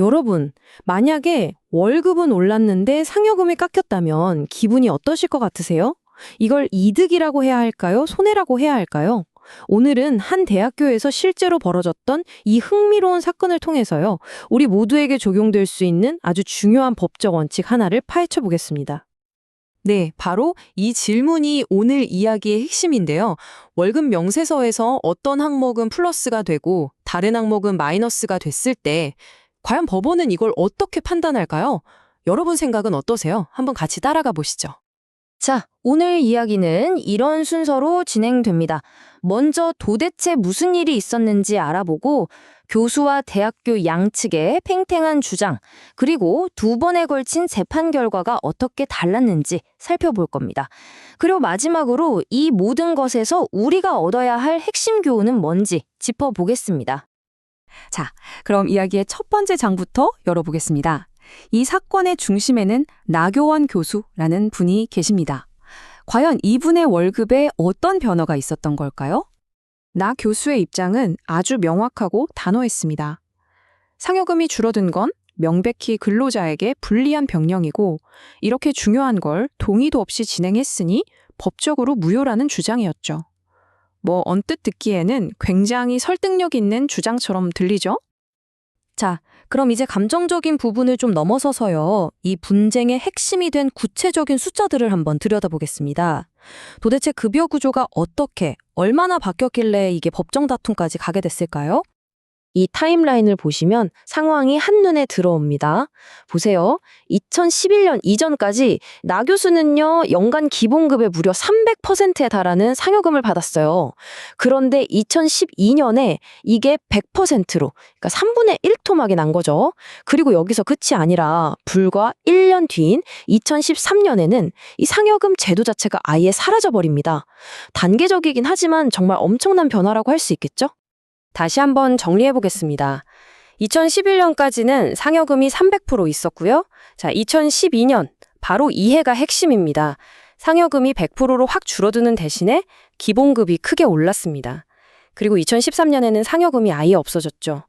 여러분, 만약에 월급은 올랐는데 상여금이 깎였다면 기분이 어떠실 것 같으세요? 이걸 이득이라고 해야 할까요? 손해라고 해야 할까요? 오늘은 한 대학교에서 실제로 벌어졌던 이 흥미로운 사건을 통해서요, 우리 모두에게 적용될 수 있는 아주 중요한 법적 원칙 하나를 파헤쳐 보겠습니다. 네, 바로 이 질문이 오늘 이야기의 핵심인데요. 월급 명세서에서 어떤 항목은 플러스가 되고 다른 항목은 마이너스가 됐을 때 과연 법원은 이걸 어떻게 판단할까요? 여러분 생각은 어떠세요? 한번 같이 따라가 보시죠. 자, 오늘 이야기는 이런 순서로 진행됩니다. 먼저 도대체 무슨 일이 있었는지 알아보고 교수와 대학교 양측의 팽팽한 주장, 그리고 두 번에 걸친 재판 결과가 어떻게 달랐는지 살펴볼 겁니다. 그리고 마지막으로 이 모든 것에서 우리가 얻어야 할 핵심 교훈은 뭔지 짚어보겠습니다. 자, 그럼 이야기의 첫 번째 장부터 열어보겠습니다. 이 사건의 중심에는 나교원 교수라는 분이 계십니다. 과연 이분의 월급에 어떤 변화가 있었던 걸까요? 나 교수의 입장은 아주 명확하고 단호했습니다. 상여금이 줄어든 건 명백히 근로자에게 불리한 병령이고 이렇게 중요한 걸 동의도 없이 진행했으니 법적으로 무효라는 주장이었죠. 뭐 언뜻 듣기에는 굉장히 설득력 있는 주장처럼 들리죠? 자, 그럼 이제 감정적인 부분을 좀 넘어서서요. 이 분쟁의 핵심이 된 구체적인 숫자들을 한번 들여다보겠습니다. 도대체 급여 구조가 어떻게, 얼마나 바뀌었길래 이게 법정 다툼까지 가게 됐을까요? 이 타임라인을 보시면 상황이 한눈에 들어옵니다. 보세요. 2011년 이전까지 나 교수는요, 연간 기본급의 무려 300%에 달하는 상여금을 받았어요. 그런데 2012년에 이게 100%로, 그러니까 3분의 1 토막이 난 거죠. 그리고 여기서 끝이 아니라 불과 1년 뒤인 2013년에는 이 상여금 제도 자체가 아예 사라져버립니다. 단계적이긴 하지만 정말 엄청난 변화라고 할 수 있겠죠? 다시 한번 정리해 보겠습니다. 2011년까지는 상여금이 300% 있었고요. 자, 2012년 바로 이 해가 핵심입니다. 상여금이 100%로 확 줄어드는 대신에 기본급이 크게 올랐습니다. 그리고 2013년에는 상여금이 아예 없어졌죠.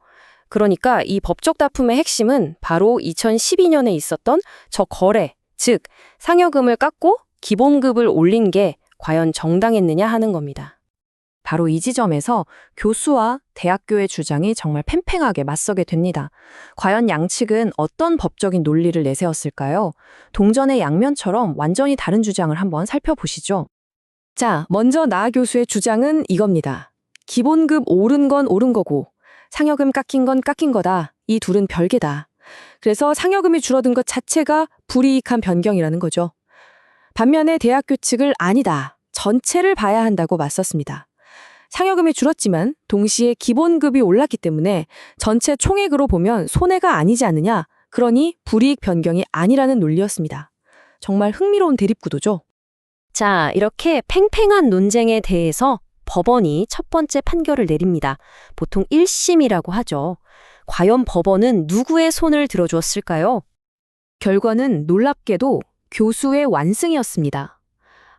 그러니까 이 법적 다툼의 핵심은 바로 2012년에 있었던 저 거래, 즉 상여금을 깎고 기본급을 올린 게 과연 정당했느냐 하는 겁니다. 바로 이 지점에서 교수와 대학교의 주장이 정말 팽팽하게 맞서게 됩니다. 과연 양측은 어떤 법적인 논리를 내세웠을까요? 동전의 양면처럼 완전히 다른 주장을 한번 살펴보시죠. 자, 먼저 나 교수의 주장은 이겁니다. 기본급 오른 건 오른 거고 상여금 깎인 건 깎인 거다. 이 둘은 별개다. 그래서 상여금이 줄어든 것 자체가 불이익한 변경이라는 거죠. 반면에 대학교 측을 아니다. 전체를 봐야 한다고 맞섰습니다. 상여금이 줄었지만 동시에 기본급이 올랐기 때문에 전체 총액으로 보면 손해가 아니지 않느냐. 그러니 불이익 변경이 아니라는 논리였습니다. 정말 흥미로운 대립구도죠. 자, 이렇게 팽팽한 논쟁에 대해서 법원이 첫 번째 판결을 내립니다. 보통 1심이라고 하죠. 과연 법원은 누구의 손을 들어주었을까요? 결과는 놀랍게도 교수의 완승이었습니다.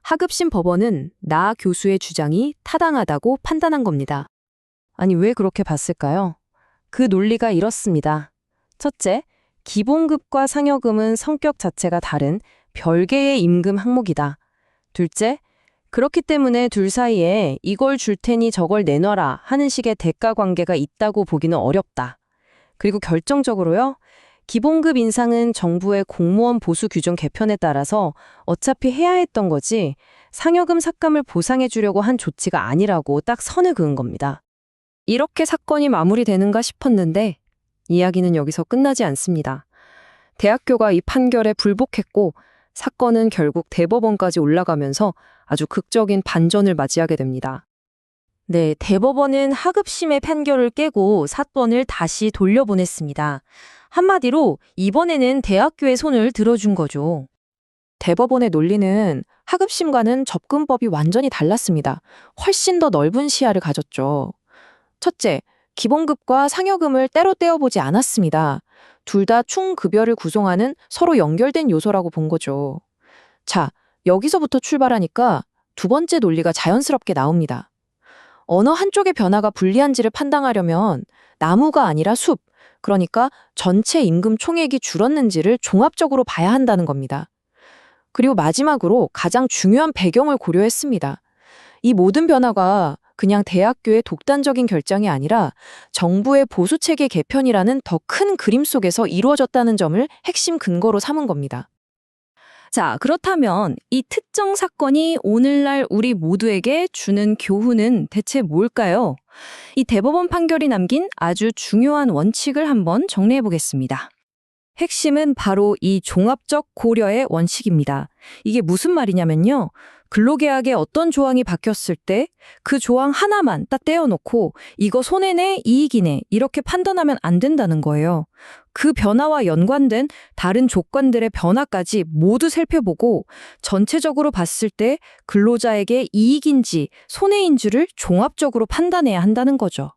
하급심 법원은 나 교수의 주장이 타당하다고 판단한 겁니다. 아니, 왜 그렇게 봤을까요? 그 논리가 이렇습니다. 첫째, 기본급과 상여금은 성격 자체가 다른 별개의 임금 항목이다. 둘째, 그렇기 때문에 둘 사이에 이걸 줄 테니 저걸 내놔라 하는 식의 대가 관계가 있다고 보기는 어렵다. 그리고 결정적으로요, 기본급 인상은 정부의 공무원 보수 규정 개편에 따라서 어차피 해야 했던 거지 상여금 삭감을 보상해 주려고 한 조치가 아니라고 딱 선을 그은 겁니다. 이렇게 사건이 마무리되는가 싶었는데 이야기는 여기서 끝나지 않습니다. 대학교가 이 판결에 불복했고 사건은 결국 대법원까지 올라가면서 아주 극적인 반전을 맞이하게 됩니다. 네, 대법원은 하급심의 판결을 깨고 사건을 다시 돌려보냈습니다. 한마디로 이번에는 대학교의 손을 들어준 거죠. 대법원의 논리는 하급심과는 접근법이 완전히 달랐습니다. 훨씬 더 넓은 시야를 가졌죠. 첫째, 기본급과 상여금을 때로 떼어보지 않았습니다. 둘다 충급여를 구성하는 서로 연결된 요소라고 본 거죠. 자, 여기서부터 출발하니까 두 번째 논리가 자연스럽게 나옵니다. 어느 한쪽의 변화가 불리한지를 판단하려면 나무가 아니라 숲, 그러니까 전체 임금 총액이 줄었는지를 종합적으로 봐야 한다는 겁니다. 그리고 마지막으로 가장 중요한 배경을 고려했습니다. 이 모든 변화가 그냥 대학교의 독단적인 결정이 아니라 정부의 보수 체계 개편이라는 더 큰 그림 속에서 이루어졌다는 점을 핵심 근거로 삼은 겁니다. 자, 그렇다면 이 특정 사건이 오늘날 우리 모두에게 주는 교훈은 대체 뭘까요? 이 대법원 판결이 남긴 아주 중요한 원칙을 한번 정리해 보겠습니다. 핵심은 바로 이 종합적 고려의 원칙입니다. 이게 무슨 말이냐면요. 근로계약에 어떤 조항이 바뀌었을 때 그 조항 하나만 딱 떼어놓고 이거 손해네, 이익이네 이렇게 판단하면 안 된다는 거예요. 그 변화와 연관된 다른 조건들의 변화까지 모두 살펴보고 전체적으로 봤을 때 근로자에게 이익인지 손해인지를 종합적으로 판단해야 한다는 거죠.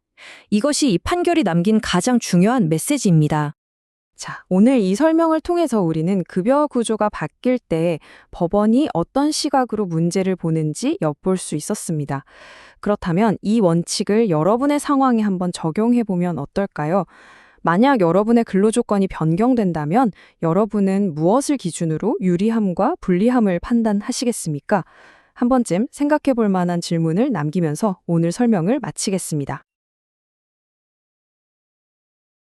이것이 이 판결이 남긴 가장 중요한 메시지입니다. 자, 오늘 이 설명을 통해서 우리는 급여 구조가 바뀔 때 법원이 어떤 시각으로 문제를 보는지 엿볼 수 있었습니다. 그렇다면 이 원칙을 여러분의 상황에 한번 적용해 보면 어떨까요? 만약 여러분의 근로 조건이 변경된다면 여러분은 무엇을 기준으로 유리함과 불리함을 판단하시겠습니까? 한 번쯤 생각해 볼 만한 질문을 남기면서 오늘 설명을 마치겠습니다.